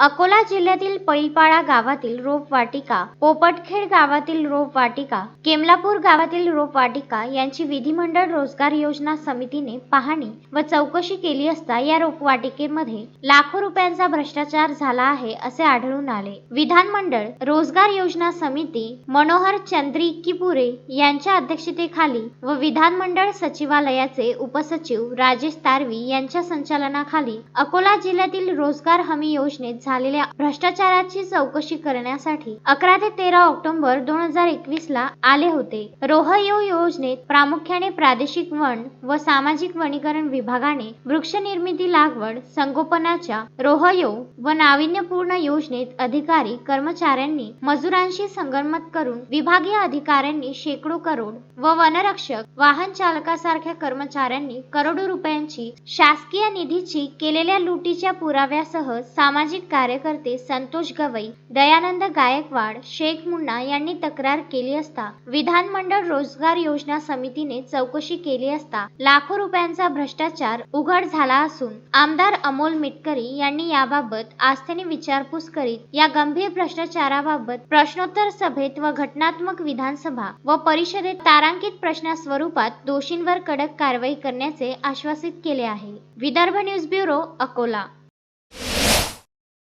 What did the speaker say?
अकोला जिल्ह्यातील पैलपाडा गावातील रोपवाटिका पोपटखेड गावातील रोपवाटिका केमलापूर गावातील रोपवाटिका यांची विधिमंडळ रोजगार योजना समितीने पाहणी व चौकशी केली असता या रोपवाटिकेमध्ये लाखो रुपयांचा भ्रष्टाचार झाला आहे असे आढळून आले. विधानमंडळ रोजगार योजना समिती मनोहर चंद्री किपुरे यांच्या अध्यक्षतेखाली व विधानमंडळ सचिवालयाचे उपसचिव राजेश तारवी यांच्या संचालनाखाली अकोला जिल्ह्यातील रोजगार हमी योजनेत झालेल्या भ्रष्टाचाराची चौकशी करण्यासाठी अकरा ते तेरा ऑक्टोबर दोन हजार एकवीस ला आले होते. रोहयो योजनेत प्रामुख्याने प्रादेशिक वन व सामाजिक वनीकरण विभागाने वृक्ष निर्मिती लागवड संगोपनाच्या रोहयो व नाविन्यपूर्ण योजनेत अधिकारी कर्मचाऱ्यांनी मजुरांशी संगनमत करून विभागीय अधिकाऱ्यांनी शेकडो करोड व वनरक्षक वाहन चालकासारख्या कर्मचाऱ्यांनी करोडो रुपयांची शासकीय निधीची केलेल्या लुटीच्या पुराव्यासह सामाजिक कार्यकर्ते संतोष गवई दयानंद गायकवाड शेख मुन्ना यांनी तक्रार केली असता विधानमंडळ रोजगार योजना समितीने चौकशी केली असता लाखो रुपयांचा भ्रष्टाचार उघड झाला असून आमदार अमोल मिटकरी यांनी याबाबत आस्थेने विचारपूस करीत या गंभीर भ्रष्टाचाराबाबत प्रश्नोत्तर सभेत व घटनात्मक विधानसभा व परिषदेत तारांकित प्रश्ना स्वरूपात दोषींवर कडक कारवाई करण्याचे आश्वासित केले आहे. Vidarbha news bureau Akola.